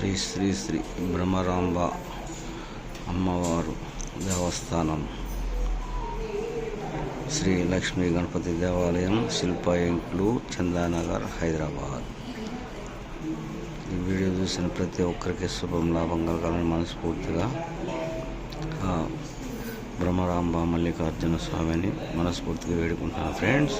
శ్రీ శ్రీ శ్రీ బ్రహ్మరాంబ అమ్మవారు దేవస్థానం. శ్రీ లక్ష్మీ గణపతి దేవాలయం శిల్ప ఇంక్లు చందానగర్ హైదరాబాద్. ఈ వీడియో చూసిన ప్రతి ఒక్కరికి శుభం లాభం కలగాలని మనస్ఫూర్తిగా బ్రహ్మరాంబ మల్లికార్జున స్వామిని మనస్ఫూర్తిగా వేడుకుంటున్నాను. ఫ్రెండ్స్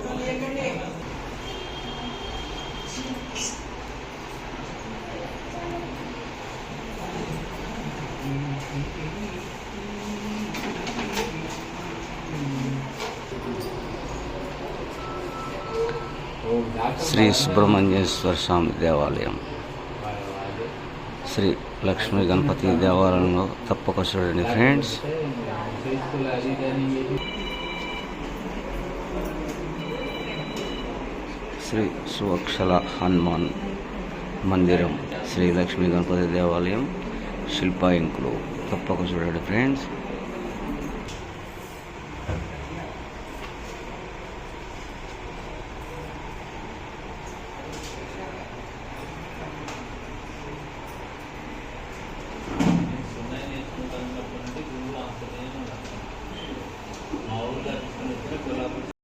శ్రీ సుబ్రహ్మణ్యేశ్వర స్వామి దేవాలయం. శ్రీ లక్ష్మీ గణపతి దేవాలయంలో తప్పక చూడండి ఫ్రెండ్స్. శ్రీ సువక్షల హనుమాన్ మందిరం శ్రీ లక్ష్మీ గణపతి దేవాలయం శిల్పాయింకులు tapa ko sa friends. Thank you.